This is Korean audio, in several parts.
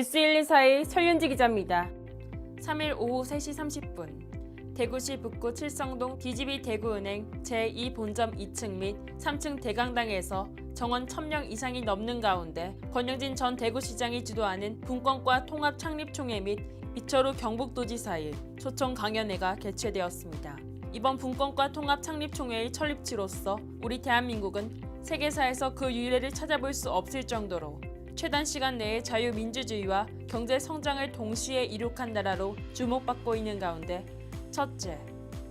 뉴스 124의 설윤지 기자입니다. 3일 오후 3시 30분 대구시 북구 칠성동 DGB 대구은행 제2본점 2층 및 3층 대강당에서 정원 1000명 이상이 넘는 가운데 권영진 전 대구시장이 주도하는 분권과 통합 창립총회 및 이철우 경북도지사의 초청 강연회가 개최되었습니다. 이번 분권과 통합 창립총회의 설립지로서 우리 대한민국은 세계사에서 그 유래를 찾아볼 수 없을 정도로 최단 시간 내에 자유민주주의와 경제 성장을 동시에 이룩한 나라로 주목받고 있는 가운데 첫째,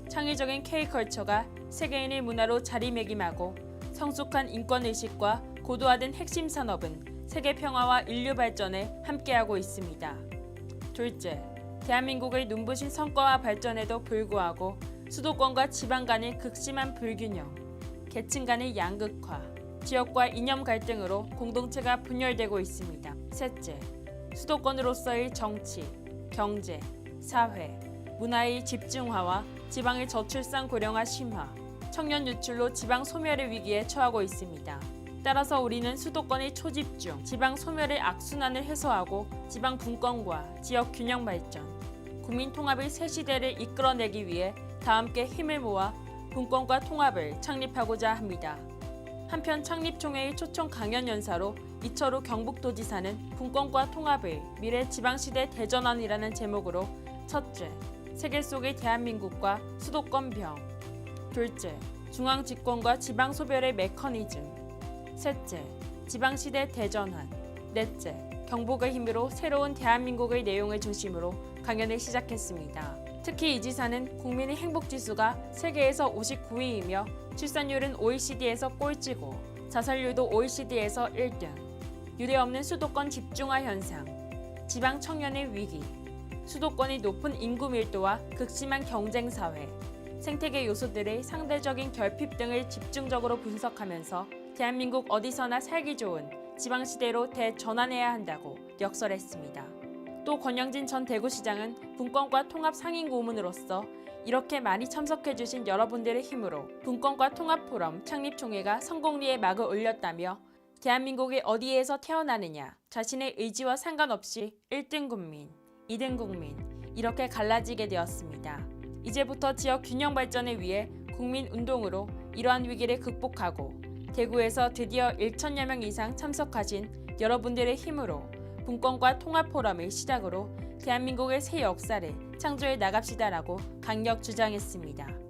창의적인 K컬처가 세계인의 문화로 자리매김하고 성숙한 인권의식과 고도화된 핵심 산업은 세계 평화와 인류 발전에 함께하고 있습니다. 둘째, 대한민국의 눈부신 성과와 발전에도 불구하고 수도권과 지방 간의 극심한 불균형, 계층 간의 양극화, 지역과 이념 갈등으로 공동체가 분열되고 있습니다. 셋째, 수도권으로서의 정치, 경제, 사회, 문화의 집중화와 지방의 저출산 고령화 심화, 청년 유출로 지방 소멸의 위기에 처하고 있습니다. 따라서 우리는 수도권의 초집중, 지방 소멸의 악순환을 해소하고 지방 분권과 지역 균형 발전, 국민 통합의 새 시대를 이끌어내기 위해 다 함께 힘을 모아 분권과 통합을 창립하고자 합니다. 한편 창립총회의 초청 강연 연사로 이철우 경북도지사는 분권과 통합의 미래 지방시대 대전환이라는 제목으로 첫째, 세계 속의 대한민국과 수도권 병. 둘째, 중앙 집권과 지방 소별의 메커니즘. 셋째, 지방시대 대전환. 넷째, 경북의 힘으로 새로운 대한민국의 내용을 중심으로 강연을 시작했습니다. 특히 이 지사는 국민의 행복 지수가 세계에서 59위이며 출산율은 OECD에서 꼴찌고 자살률도 OECD에서 1등, 유례 없는 수도권 집중화 현상, 지방 청년의 위기, 수도권이 높은 인구 밀도와 극심한 경쟁 사회, 생태계 요소들의 상대적인 결핍 등을 집중적으로 분석하면서 대한민국 어디서나 살기 좋은 지방시대로 대전환해야 한다고 역설했습니다. 또 권영진 전 대구시장은 분권과 통합 상임 고문으로서 이렇게 많이 참석해주신 여러분들의 힘으로 분권과 통합 포럼 창립 총회가 성공리에 막을 올렸다며 대한민국이 어디에서 태어나느냐 자신의 의지와 상관없이 1등 국민, 2등 국민 이렇게 갈라지게 되었습니다. 이제부터 지역 균형 발전을 위해 국민 운동으로 이러한 위기를 극복하고 대구에서 드디어 1천여 명 이상 참석하신 여러분들의 힘으로 분권과 통합 포럼을 시작으로 대한민국의 새 역사를 창조해 나갑시다라고 강력 주장했습니다.